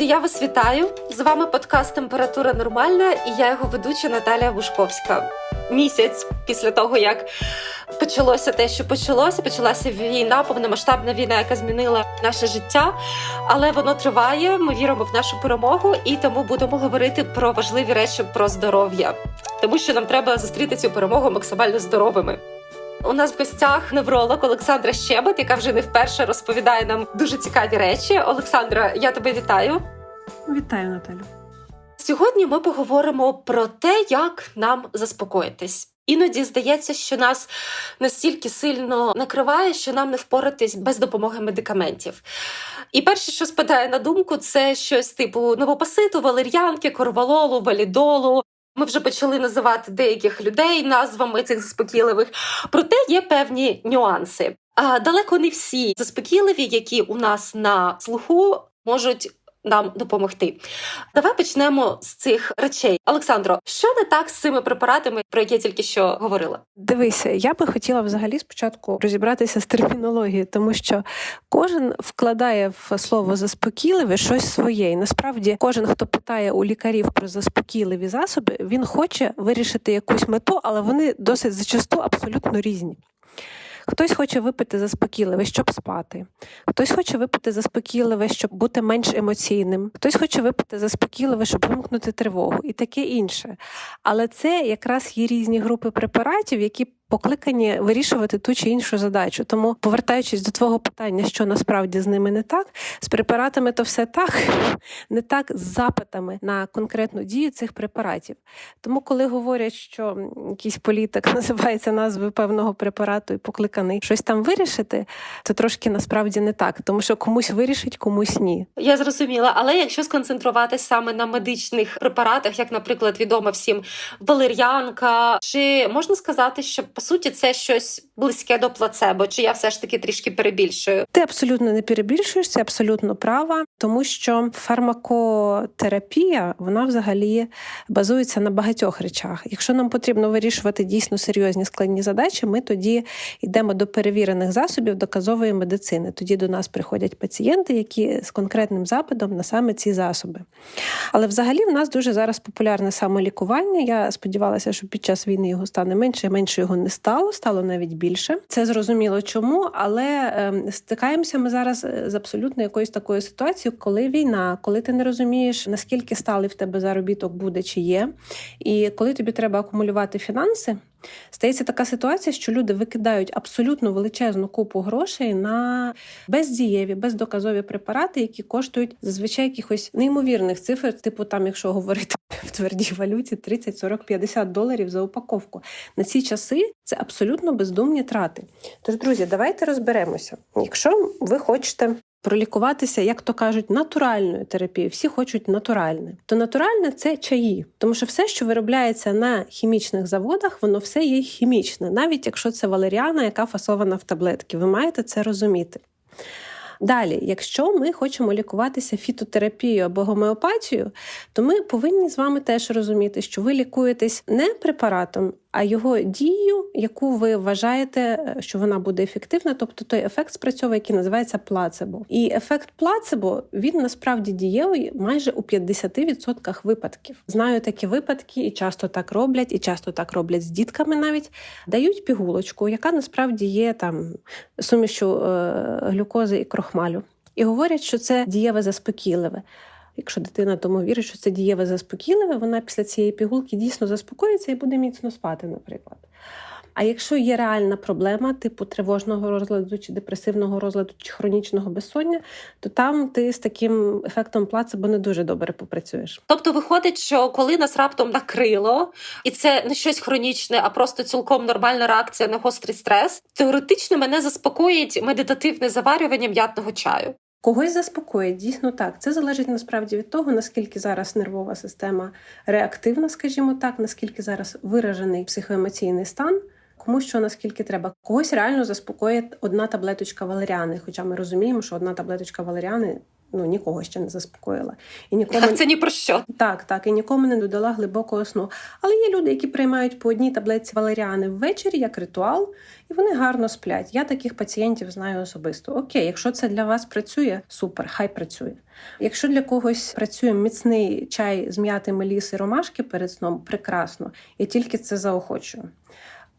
Друзі, я вас вітаю. З вами подкаст Температура нормальна і я його ведуча Наталія Бушковська. Місяць після того, як почалося те, що почалося, почалася війна, повномасштабна війна, яка змінила наше життя. Але воно триває. Ми віримо в нашу перемогу і тому будемо говорити про важливі речі про здоров'я, тому що нам треба зустріти цю перемогу максимально здоровими. У нас в гостях невролог Олександра Щебет, яка вже не вперше розповідає нам дуже цікаві речі. Олександра, я тебе вітаю. Вітаю, Наталю. Сьогодні ми поговоримо про те, як нам заспокоїтись. Іноді здається, що нас настільки сильно накриває, що нам не впоратись без допомоги медикаментів. І перше, що спадає на думку, це щось типу новопаситу, валер'янки, корвалолу, валідолу. Ми вже почали називати деяких людей назвами цих заспокійливих. Проте є певні нюанси. А далеко не всі заспокійливі, які у нас на слуху, можуть нам допомогти. Давай почнемо з цих речей. Олександро, що не так з цими препаратами, про які я тільки що говорила? Дивися, я би хотіла взагалі спочатку розібратися з термінологією, тому що кожен вкладає в слово заспокійливе щось своє. І насправді кожен, хто питає у лікарів про заспокійливі засоби, він хоче вирішити якусь мету, але вони досить зачасту абсолютно різні. Хтось хоче випити заспокійливе, щоб спати. Хтось хоче випити заспокійливе, щоб бути менш емоційним. Хтось хоче випити заспокійливе, щоб вимкнути тривогу, і таке інше. Але це якраз є різні групи препаратів, які покликані вирішувати ту чи іншу задачу. Тому, повертаючись до твого питання, що насправді з ними не так, з препаратами то все так, не так з запитами на конкретну дію цих препаратів. Тому, коли говорять, що якийсь політик називається назвою певного препарату і покликаний щось там вирішити, то трошки насправді не так, тому що комусь вирішить, комусь ні. Я зрозуміла, але якщо сконцентруватися саме на медичних препаратах, як, наприклад, відома всім валер'янка, чи можна сказати, що по суті це щось близьке до плацебо, чи я все ж таки трішки перебільшую? Ти абсолютно не перебільшуєш, це абсолютно права, тому що фармакотерапія вона взагалі базується на багатьох речах. Якщо нам потрібно вирішувати дійсно серйозні складні задачі, ми тоді йдемо до перевірених засобів доказової медицини. Тоді до нас приходять пацієнти, які з конкретним запитом на саме ці засоби. Але взагалі в нас дуже зараз популярне самолікування. Я сподівалася, що під час війни його стане менше, менше його не стало, стало навіть більше. Це зрозуміло чому, але е, стикаємося ми зараз з абсолютно якоюсь такою ситуацією, коли війна, коли ти не розумієш, наскільки сталий в тебе заробіток буде чи є, і коли тобі треба акумулювати фінанси. Стається така ситуація, що люди викидають абсолютно величезну купу грошей на бездієві, бездоказові препарати, які коштують зазвичай якихось неймовірних цифр, типу там, якщо говорити в твердій валюті, 30, 40, 50 доларів за упаковку. На ці часи це абсолютно бездумні трати. Тож, друзі, давайте розберемося. Якщо ви хочете пролікуватися, як то кажуть, натуральною терапією. Всі хочуть натуральне. То натуральне це чаї, тому що все, що виробляється на хімічних заводах, воно все є хімічне, навіть якщо це валеріана, яка фасована в таблетки. Ви маєте це розуміти. Далі, якщо ми хочемо лікуватися фітотерапією або гомеопатією, то ми повинні з вами теж розуміти, що ви лікуєтесь не препаратом, а його дію, яку ви вважаєте, що вона буде ефективна, тобто той ефект спрацьовує, який називається плацебо. І ефект плацебо він насправді дієвий майже у 50% випадків. Знаю такі випадки, і часто так роблять, і часто так роблять з дітками навіть дають пігулочку, яка насправді є там сумішю е, глюкози і крохмалю. І говорять, що це дієве заспокійливе. Якщо дитина тому вірить, що це дієве заспокійливе, вона після цієї пігулки дійсно заспокоїться і буде міцно спати, наприклад. А якщо є реальна проблема, типу тривожного розладу, чи депресивного розладу, чи хронічного безсоння, то там ти з таким ефектом плацебо не дуже добре попрацюєш. Тобто виходить, що коли нас раптом накрило, і це не щось хронічне, а просто цілком нормальна реакція на гострий стрес, теоретично мене заспокоїть медитативне заварювання м'ятного чаю. Когось заспокоїть, дійсно так. Це залежить насправді від того, наскільки зараз нервова система реактивна, скажімо так, наскільки зараз виражений психоемоційний стан. Кому що наскільки треба. Когось реально заспокоїть одна таблеточка валеріани, хоча ми розуміємо, що одна таблеточка валеріани Ну нікого ще не заспокоїла. І нікому Це ні про що. так, так, і нікому не додала глибокого сну. Але є люди, які приймають по одній таблетці валеріани ввечері як ритуал, і вони гарно сплять. Я таких пацієнтів знаю особисто. Окей, якщо це для вас працює, супер, хай працює. Якщо для когось працює міцний чай з м'яти меліси ромашки перед сном, прекрасно. Я тільки це заохочую.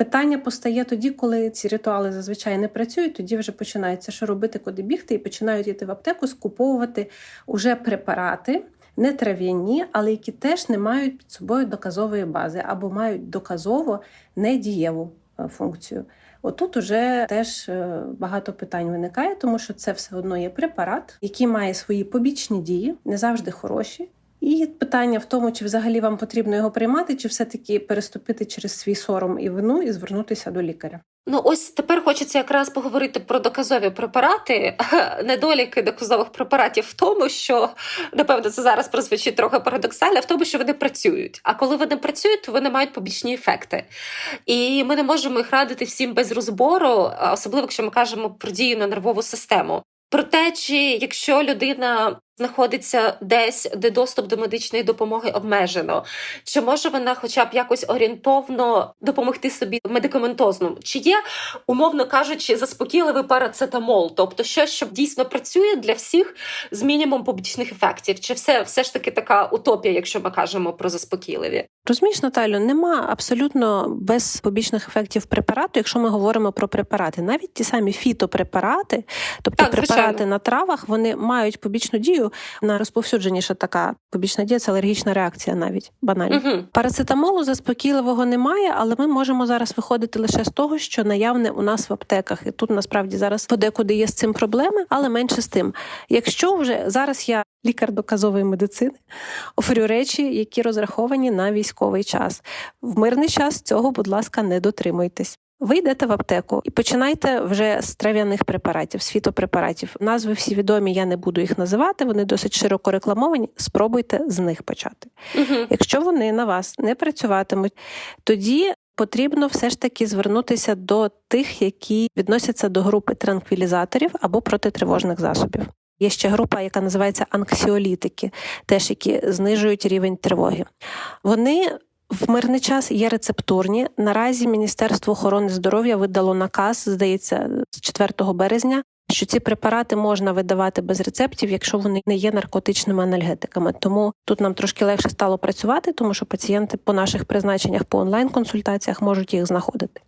Питання постає тоді, коли ці ритуали зазвичай не працюють, тоді вже починається, що робити, куди бігти, і починають йти в аптеку, скуповувати уже препарати, не трав'яні, але які теж не мають під собою доказової бази або мають доказово недієву е, функцію. Отут уже теж е, багато питань виникає, тому що це все одно є препарат, який має свої побічні дії, не завжди хороші. І питання в тому, чи взагалі вам потрібно його приймати, чи все-таки переступити через свій сором і вину і звернутися до лікаря. Ну, ось тепер хочеться якраз поговорити про доказові препарати. Недоліки доказових препаратів в тому, що напевно це зараз прозвучить трохи парадоксально, в тому, що вони працюють. А коли вони працюють, то вони мають побічні ефекти. І ми не можемо їх радити всім без розбору, особливо якщо ми кажемо про дію на нервову систему. Про те, чи якщо людина знаходиться десь, де доступ до медичної допомоги обмежено, чи може вона, хоча б якось орієнтовно допомогти собі медикаментозно? Чи є, умовно кажучи, заспокійливий парацетамол, тобто щось, що дійсно працює для всіх з мінімум побічних ефектів? Чи все, все ж таки така утопія, якщо ми кажемо про заспокійливі? Розумієш, Наталю, нема абсолютно без побічних ефектів препарату, якщо ми говоримо про препарати. Навіть ті самі фітопрепарати, тобто Так, препарати на травах, вони мають побічну дію. Найрозповсюдженіша така побічна дія це алергічна реакція, навіть банально. Угу. Парацетамолу заспокійливого немає, але ми можемо зараз виходити лише з того, що наявне у нас в аптеках. І тут насправді зараз подекуди є з цим проблеми, але менше з тим. Якщо вже зараз я лікар доказової медицини, оферю речі, які розраховані на військовий час. В мирний час цього, будь ласка, не дотримуйтесь. Ви йдете в аптеку і починайте вже з трав'яних препаратів, з фітопрепаратів. Назви всі відомі, я не буду їх називати. Вони досить широко рекламовані. Спробуйте з них почати. Угу. Якщо вони на вас не працюватимуть, тоді потрібно все ж таки звернутися до тих, які відносяться до групи транквілізаторів або протитривожних засобів. Є ще група, яка називається анксіолітики, теж які знижують рівень тривоги. Вони в мирний час є рецептурні. Наразі Міністерство охорони здоров'я видало наказ, здається, з 4 березня, що ці препарати можна видавати без рецептів, якщо вони не є наркотичними анальгетиками. Тому тут нам трошки легше стало працювати, тому що пацієнти по наших призначеннях по онлайн-консультаціях можуть їх знаходити.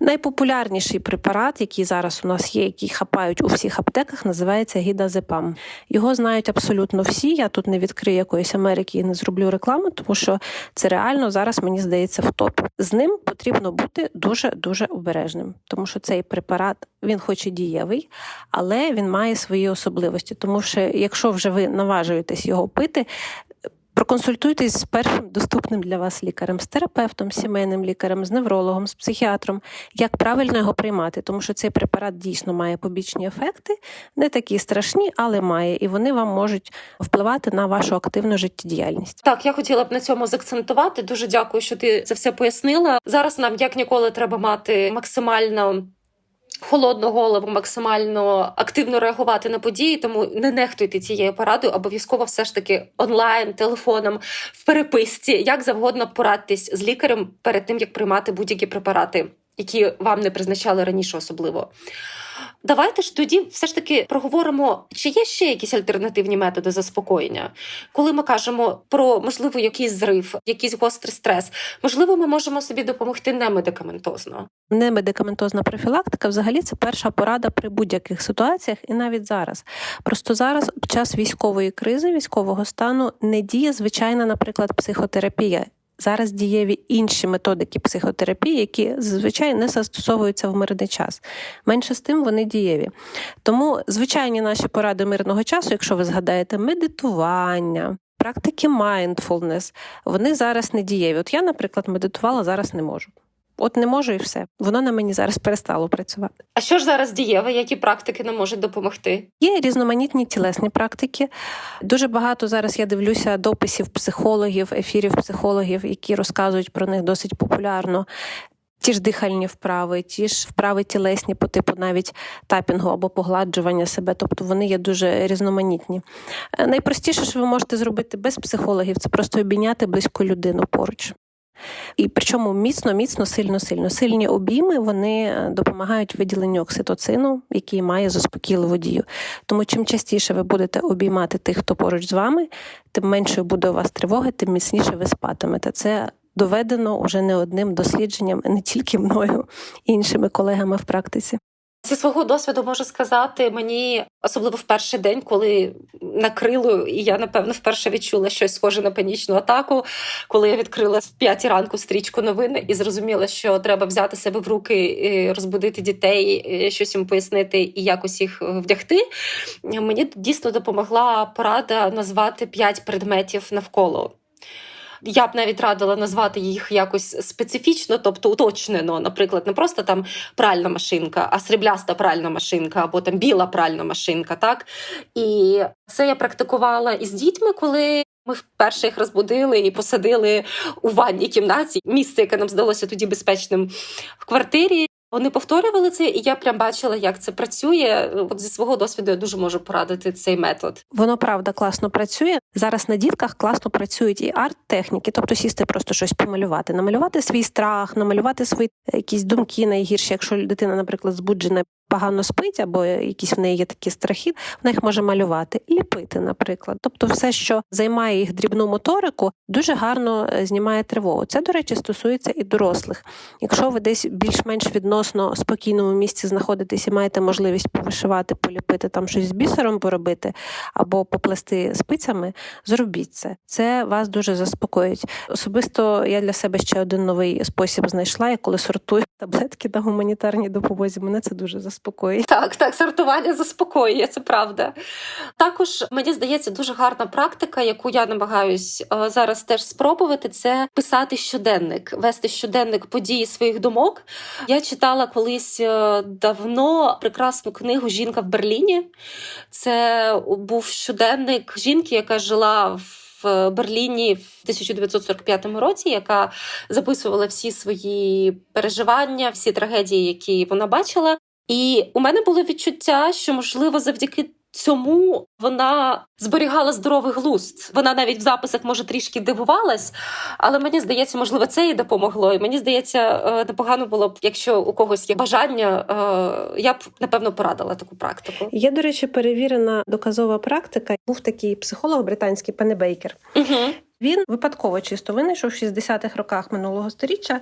Найпопулярніший препарат, який зараз у нас є, який хапають у всіх аптеках, називається гідазепам. Його знають абсолютно всі. Я тут не відкрию якоїсь Америки і не зроблю рекламу, тому що це реально зараз мені здається в топ. З ним потрібно бути дуже дуже обережним, тому що цей препарат він, хоч і дієвий, але він має свої особливості. Тому що якщо вже ви наважуєтесь його пити. Проконсультуйтесь з першим доступним для вас лікарем, з терапевтом, сімейним лікарем, з неврологом, з психіатром, як правильно його приймати, тому що цей препарат дійсно має побічні ефекти, не такі страшні, але має, і вони вам можуть впливати на вашу активну життєдіяльність. Так, я хотіла б на цьому заакцентувати. Дуже дякую, що ти це все пояснила. Зараз нам як ніколи треба мати максимально. Холодну голову, максимально активно реагувати на події, тому не нехтуйте цією порадою. Обов'язково все ж таки онлайн, телефоном, в переписці, як завгодно порадьтесь з лікарем перед тим, як приймати будь-які препарати, які вам не призначали раніше, особливо. Давайте ж тоді все ж таки проговоримо, чи є ще якісь альтернативні методи заспокоєння, коли ми кажемо про можливо якийсь зрив, якийсь гострий стрес. Можливо, ми можемо собі допомогти немедикаментозно. Немедикаментозна профілактика взагалі це перша порада при будь-яких ситуаціях, і навіть зараз. Просто зараз, під час військової кризи, військового стану, не діє звичайна, наприклад, психотерапія. Зараз дієві інші методики психотерапії, які зазвичай не застосовуються в мирний час. Менше з тим вони дієві. Тому звичайні наші поради мирного часу, якщо ви згадаєте, медитування. Практики mindfulness, вони зараз не дієві. От я, наприклад, медитувала, зараз не можу. От не можу і все. Воно на мені зараз перестало працювати. А що ж зараз дієве? Які практики нам можуть допомогти? Є різноманітні тілесні практики. Дуже багато зараз я дивлюся дописів психологів, ефірів психологів, які розказують про них досить популярно. Ті ж дихальні вправи, ті ж вправи тілесні по типу навіть тапінгу або погладжування себе, тобто вони є дуже різноманітні. Найпростіше, що ви можете зробити без психологів, це просто обійняти близьку людину поруч. І причому міцно, міцно, сильно, сильно. Сильні обійми вони е, допомагають виділенню окситоцину, який має заспокійливу дію. Тому чим частіше ви будете обіймати тих, хто поруч з вами, тим меншою буде у вас тривоги, тим міцніше ви спатимете. Це доведено уже не одним дослідженням, не тільки мною, іншими колегами в практиці. Зі свого досвіду можу сказати, мені особливо в перший день, коли накрило, і я напевно вперше відчула щось схоже на панічну атаку, коли я відкрила в п'ятій ранку стрічку новин і зрозуміла, що треба взяти себе в руки, і розбудити дітей, щось їм пояснити і якось їх вдягти. Мені дійсно допомогла порада назвати п'ять предметів навколо. Я б навіть радила назвати їх якось специфічно, тобто уточнено, наприклад, не просто там пральна машинка, а срібляста пральна машинка, або там біла пральна машинка. Так і це я практикувала із дітьми, коли. Ми вперше їх розбудили і посадили у ванній кімнаті. Місце, яке нам здалося тоді безпечним в квартирі. Вони повторювали це, і я прям бачила, як це працює. От зі свого досвіду я дуже можу порадити цей метод. Воно правда класно працює. Зараз на дітках класно працюють і арт-техніки, тобто сісти просто щось помалювати, намалювати свій страх, намалювати свої якісь думки найгірші. Якщо дитина, наприклад, збуджена. Погано спить, або якісь в неї є такі страхи, вона їх може малювати, ліпити, наприклад. Тобто, все, що займає їх дрібну моторику, дуже гарно е, знімає тривогу. Це, до речі, стосується і дорослих. Якщо ви десь більш-менш відносно спокійному місці знаходитесь і маєте можливість повишивати, поліпити там щось з бісером поробити або поплести спицями, зробіть це. Це вас дуже заспокоїть. Особисто я для себе ще один новий спосіб знайшла. Я коли сортую таблетки на гуманітарній допомозі, мене це дуже заспокоїть. Так, так, сортування заспокоює, це правда. Також мені здається дуже гарна практика, яку я намагаюсь е, зараз теж спробувати, це писати щоденник, вести щоденник події своїх думок. Я читала колись е, давно прекрасну книгу Жінка в Берліні. Це був щоденник жінки, яка жила в. В Берліні в 1945 році, яка записувала всі свої переживання, всі трагедії, які вона бачила. І у мене було відчуття, що можливо завдяки цьому вона зберігала здоровий глузд. Вона навіть в записах може трішки дивувалась, але мені здається, можливо, це їй допомогло. І мені здається, е, непогано було б, якщо у когось є бажання, е, я б напевно порадила таку практику. Є, до речі, перевірена доказова практика. Був такий психолог британський Пене Бейкер. Угу. Він випадково чисто винайшов в 60-х роках минулого століття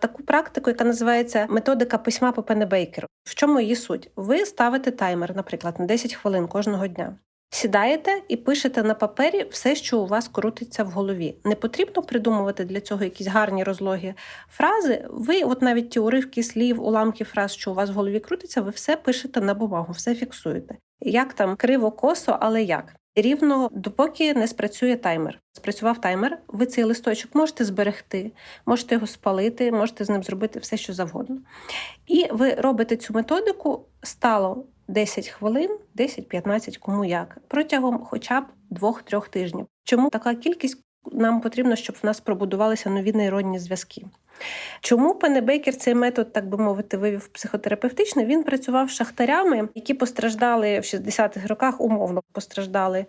таку практику, яка називається методика письма по Пенебейкеру. В чому її суть? Ви ставите таймер, наприклад, на 10 хвилин кожного дня. Сідаєте і пишете на папері все, що у вас крутиться в голові. Не потрібно придумувати для цього якісь гарні розлогі фрази. Ви, от навіть ті уривки слів, уламки фраз, що у вас в голові крутиться, ви все пишете на бумагу, все фіксуєте. Як там криво, косо, але як. Рівно допоки не спрацює таймер. Спрацював таймер, ви цей листочок можете зберегти, можете його спалити, можете з ним зробити все, що завгодно. І ви робите цю методику стало 10 хвилин, 10-15, кому як, протягом хоча б 2-3 тижнів. Чому така кількість нам потрібно, щоб в нас пробудувалися нові нейронні зв'язки? Чому пане Бейкер цей метод, так би мовити, вивів психотерапевтичний? Він працював з шахтарями, які постраждали в 60-х роках, умовно постраждали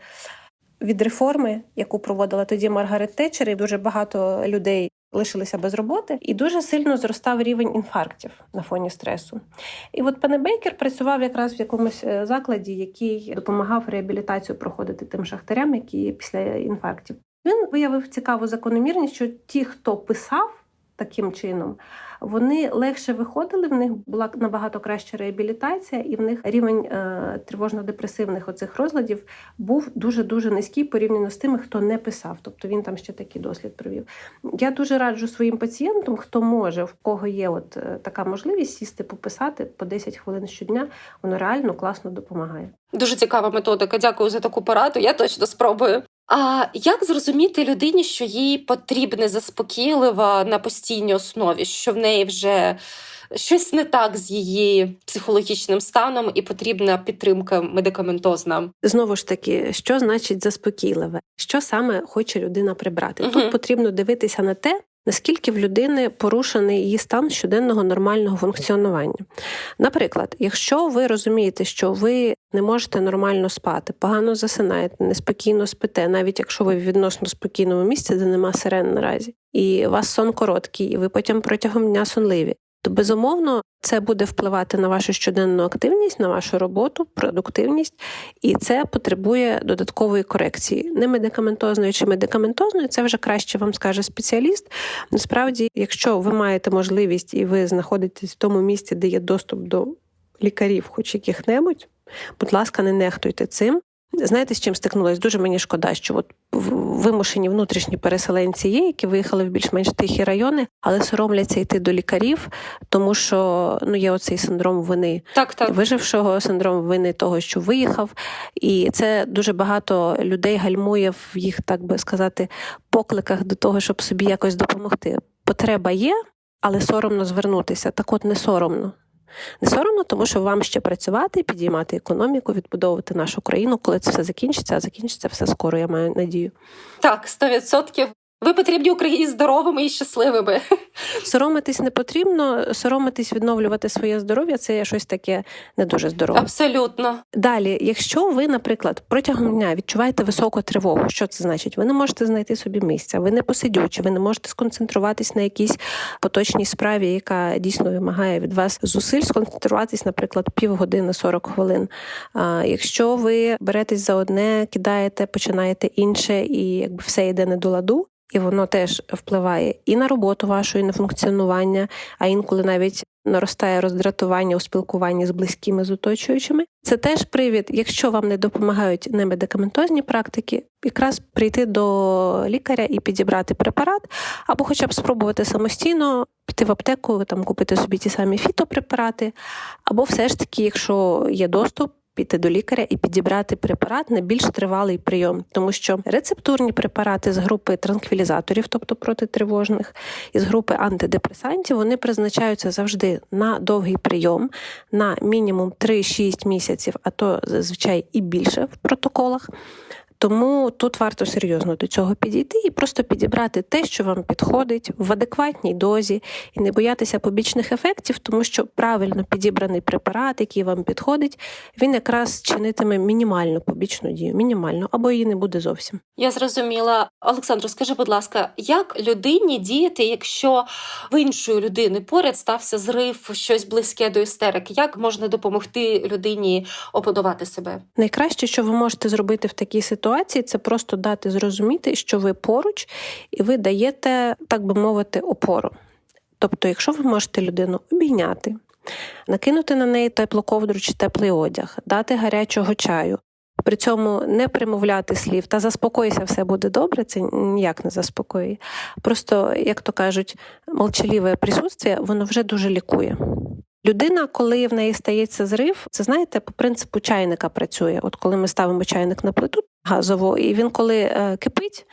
від реформи, яку проводила тоді Маргарет Тетчер, і дуже багато людей лишилися без роботи, і дуже сильно зростав рівень інфарктів на фоні стресу. І от пане Бейкер працював якраз в якомусь е, закладі, який допомагав реабілітацію проходити тим шахтарям, які після інфарктів. Він виявив цікаву закономірність, що ті, хто писав таким чином, вони легше виходили, в них була набагато краща реабілітація, і в них рівень е, тривожно-депресивних оцих розладів був дуже дуже низький порівняно з тими, хто не писав. Тобто він там ще такий дослід провів. Я дуже раджу своїм пацієнтам, хто може, в кого є от е, така можливість сісти, пописати по 10 хвилин щодня. Воно реально класно допомагає. Дуже цікава методика. Дякую за таку пораду. Я точно спробую. А як зрозуміти людині, що їй потрібне заспокійлива на постійній основі, що в неї вже щось не так з її психологічним станом і потрібна підтримка медикаментозна? Знову ж таки, що значить заспокійливе? Що саме хоче людина прибрати? Угу. Тут потрібно дивитися на те, наскільки в людини порушений її стан щоденного нормального функціонування. Наприклад, якщо ви розумієте, що ви не можете нормально спати, погано засинаєте, неспокійно спите, навіть якщо ви в відносно спокійному місці, де нема сирен наразі, і у вас сон короткий, і ви потім протягом дня сонливі, то безумовно це буде впливати на вашу щоденну активність, на вашу роботу, продуктивність, і це потребує додаткової корекції. Не медикаментозної чи медикаментозної, це вже краще вам скаже спеціаліст. Насправді, якщо ви маєте можливість і ви знаходитесь в тому місці, де є доступ до лікарів, хоч яких-небудь, будь ласка, не нехтуйте цим. Знаєте, з чим стикнулась? Дуже мені шкода, що от вимушені внутрішні переселенці є, які виїхали в більш-менш тихі райони, але соромляться йти до лікарів, тому що ну є оцей синдром вини Так, так. вижившого, синдром вини того, що виїхав, і це дуже багато людей гальмує в їх, так би сказати, покликах до того, щоб собі якось допомогти. Потреба є, але соромно звернутися. Так, от не соромно. Не соромно, тому що вам ще працювати, підіймати економіку, відбудовувати нашу країну, коли це все закінчиться, а закінчиться все скоро, я маю надію. Так, 100%. Ви потрібні Україні здоровими і щасливими. Соромитись не потрібно, соромитись відновлювати своє здоров'я це щось таке не дуже здорове. Абсолютно. Далі, якщо ви, наприклад, протягом дня відчуваєте високу тривогу, що це значить? Ви не можете знайти собі місця, ви не посидючі, ви не можете сконцентруватись на якійсь поточній справі, яка дійсно вимагає від вас зусиль, сконцентруватись, наприклад, півгодини 40 хвилин. А якщо ви беретесь за одне, кидаєте, починаєте інше, і якби все йде не до ладу. І воно теж впливає і на роботу вашу, і на функціонування, а інколи навіть наростає роздратування у спілкуванні з близькими з оточуючими. Це теж привід, якщо вам не допомагають немедикаментозні практики, якраз прийти до лікаря і підібрати препарат, або хоча б спробувати самостійно піти в аптеку, там купити собі ті самі фітопрепарати, або все ж таки, якщо є доступ. Піти до лікаря і підібрати препарат на більш тривалий прийом, тому що рецептурні препарати з групи транквілізаторів, тобто протитривожних, і з групи антидепресантів, вони призначаються завжди на довгий прийом, на мінімум 3-6 місяців, а то зазвичай і більше в протоколах. Тому тут варто серйозно до цього підійти і просто підібрати те, що вам підходить в адекватній дозі, і не боятися побічних ефектів, тому що правильно підібраний препарат, який вам підходить, він якраз чинитиме мінімальну побічну дію, мінімальну або її не буде зовсім. Я зрозуміла. Олександро, скажи, будь ласка, як людині діяти, якщо в іншої людини поряд стався зрив, щось близьке до істерики? Як можна допомогти людині опанувати себе? Найкраще, що ви можете зробити в такій ситуації, це просто дати зрозуміти, що ви поруч, і ви даєте, так би мовити, опору. Тобто, якщо ви можете людину обійняти, накинути на неї теплу ковдру чи теплий одяг, дати гарячого чаю. При цьому не примовляти слів та заспокойся, все буде добре, це ніяк не заспокоює. Просто, як то кажуть, молчаливе присутствие, воно вже дуже лікує. Людина, коли в неї стається зрив, це знаєте, по принципу чайника працює. От коли ми ставимо чайник на плиту газову, і він коли е, кипить.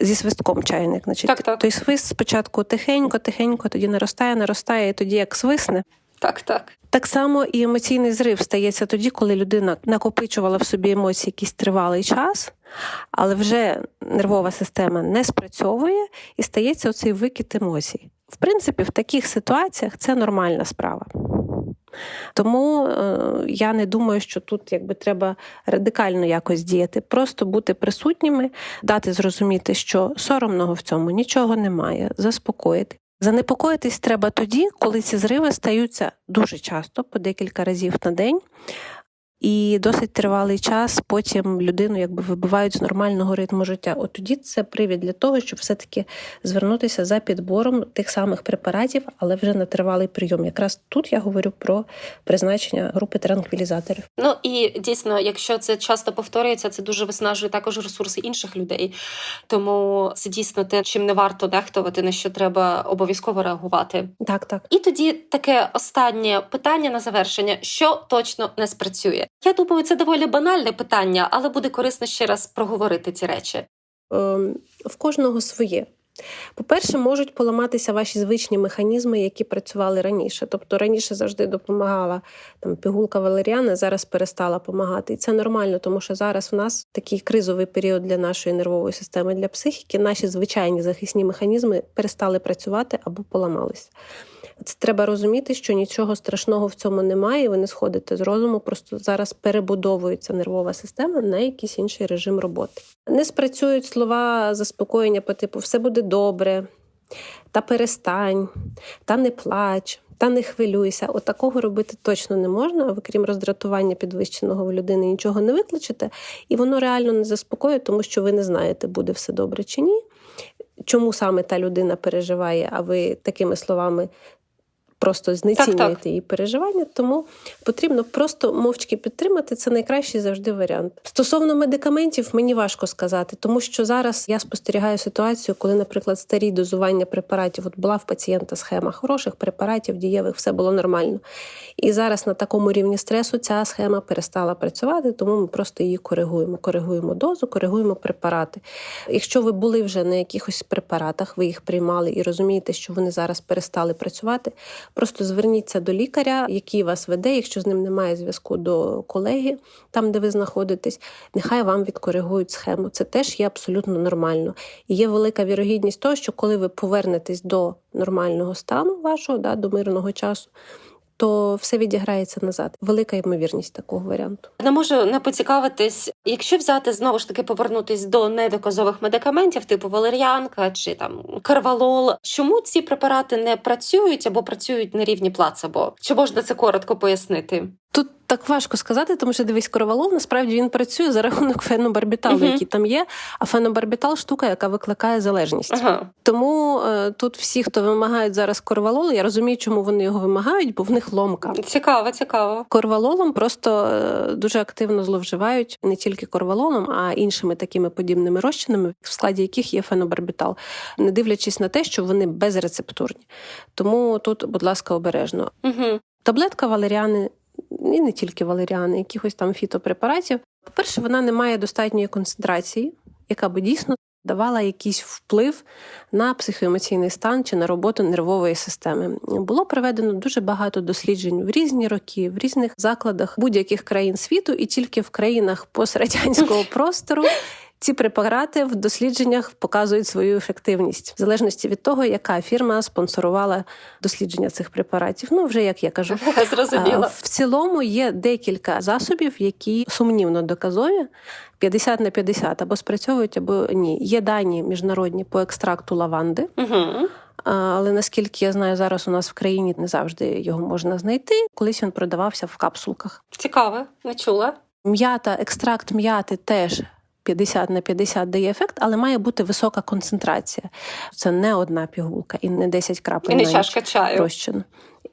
Зі свистком чайник, значить, Так, так. той свист спочатку тихенько, тихенько, тоді наростає, наростає, і тоді як свисне. Так, так. Так само і емоційний зрив стається тоді, коли людина накопичувала в собі емоції якийсь тривалий час, але вже нервова система не спрацьовує і стається оцей викид емоцій. В принципі, в таких ситуаціях це нормальна справа. Тому е, я не думаю, що тут якби треба радикально якось діяти, просто бути присутніми, дати зрозуміти, що соромного в цьому нічого немає, заспокоїти. Занепокоїтись треба тоді, коли ці зриви стаються дуже часто, по декілька разів на день. І досить тривалий час потім людину якби вибивають з нормального ритму життя. От тоді це привід для того, щоб все-таки звернутися за підбором тих самих препаратів, але вже на тривалий прийом. Якраз тут я говорю про призначення групи транквілізаторів. Ну і дійсно, якщо це часто повторюється, це дуже виснажує також ресурси інших людей. Тому це дійсно те, чим не варто нехтувати, на що треба обов'язково реагувати. Так, так. І тоді таке останнє питання на завершення: що точно не спрацює? Я думаю, це доволі банальне питання, але буде корисно ще раз проговорити ці речі. Ем, в кожного своє. По-перше, можуть поламатися ваші звичні механізми, які працювали раніше. Тобто раніше завжди допомагала там пігулка валеріана, зараз перестала допомагати. І це нормально, тому що зараз в нас такий кризовий період для нашої нервової системи, для психіки. Наші звичайні захисні механізми перестали працювати або поламалися. Це треба розуміти, що нічого страшного в цьому немає. Ви не сходите з розуму, просто зараз перебудовується нервова система на якийсь інший режим роботи. Не спрацюють слова заспокоєння по типу все буде добре, та перестань, та не плач. Та не хвилюйся, от такого робити точно не можна. Ви крім роздратування підвищеного в людини нічого не викличете, і воно реально не заспокоює, тому що ви не знаєте, буде все добре чи ні. Чому саме та людина переживає, а ви такими словами просто знецінюєте Так, так. її переживання, тому потрібно просто мовчки підтримати. Це найкращий завжди варіант. Стосовно медикаментів, мені важко сказати, тому що зараз я спостерігаю ситуацію, коли, наприклад, старі дозування препаратів, от була в пацієнта схема хороших препаратів, дієвих, все було нормально. І зараз на такому рівні стресу ця схема перестала працювати, тому ми просто її коригуємо. Коригуємо дозу, коригуємо препарати. Якщо ви були вже на якихось препаратах, ви їх приймали і розумієте, що вони зараз перестали працювати. Просто зверніться до лікаря, який вас веде, якщо з ним немає зв'язку до колеги, там де ви знаходитесь, нехай вам відкоригують схему. Це теж є абсолютно нормально. І є велика вірогідність того, що коли ви повернетесь до нормального стану вашого, да, до мирного часу, то все відіграється назад. Велика ймовірність такого варіанту. Не можу не поцікавитись, якщо взяти знову ж таки повернутись до недоказових медикаментів, типу валеріанка чи там карвалол, чому ці препарати не працюють або працюють на рівні плацебо? Чи можна це коротко пояснити? Тут так важко сказати, тому що дивись, коровалол насправді він працює за рахунок фенобарбіталу, Мгм. який там є. А фенобарбітал штука, яка викликає залежність. Ага, Тому е, тут всі, хто вимагають зараз корвалол, я розумію, чому вони його вимагають, бо в них ломка. цікаво, цікаво. Корвалолом просто е, дуже активно зловживають не тільки корвалолом, а іншими такими подібними розчинами, в складі яких є фенобарбітал, не дивлячись на те, що вони безрецептурні. Тому тут, будь ласка, обережно. Угу. Таблетка валеріани, і не тільки валеріани, якихось там фітопрепаратів. По-перше, вона не має достатньої концентрації, яка би дійсно давала якийсь вплив на психоемоційний стан чи на роботу нервової системи. Було проведено дуже багато досліджень в різні роки, в різних закладах будь-яких країн світу, і тільки в країнах пострадянського простору. Ці препарати в дослідженнях показують свою ефективність в залежності від того, яка фірма спонсорувала дослідження цих препаратів. Ну вже як я кажу, Зрозуміло. В цілому є декілька засобів, які сумнівно доказові 50 на 50, або спрацьовують, або ні. Є дані міжнародні по екстракту лаванди. Угу. Але наскільки я знаю, зараз у нас в країні не завжди його можна знайти. Колись він продавався в капсулках. Цікаво, не чула. М'ята, екстракт м'яти теж 50 на 50 дає ефект, але має бути висока концентрація. Це не одна пігулка і не 10 крапель І не на чашка чаю. розчин.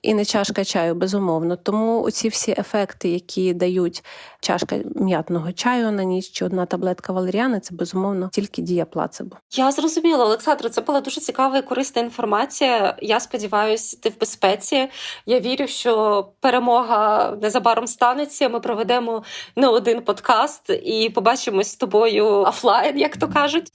І не чашка чаю, безумовно. Тому оці всі ефекти, які дають чашка м'ятного чаю на ніч чи одна таблетка валеріани, це безумовно тільки дія плацебо. Я зрозуміла, Олександро. Це була дуже цікава і корисна інформація. Я сподіваюся, ти в безпеці. Я вірю, що перемога незабаром станеться. Ми проведемо не один подкаст і побачимось з тобою офлайн, як то кажуть.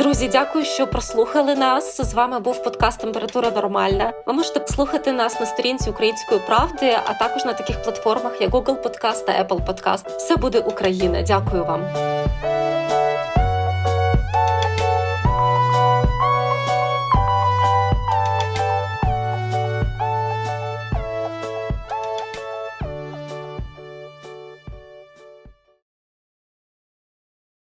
Друзі, дякую, що прослухали нас. З вами був подкаст Температура Нормальна. Ви можете слухати нас на сторінці Української правди, а також на таких платформах, як Google Podcast та Apple Podcast. Все буде Україна. Дякую вам.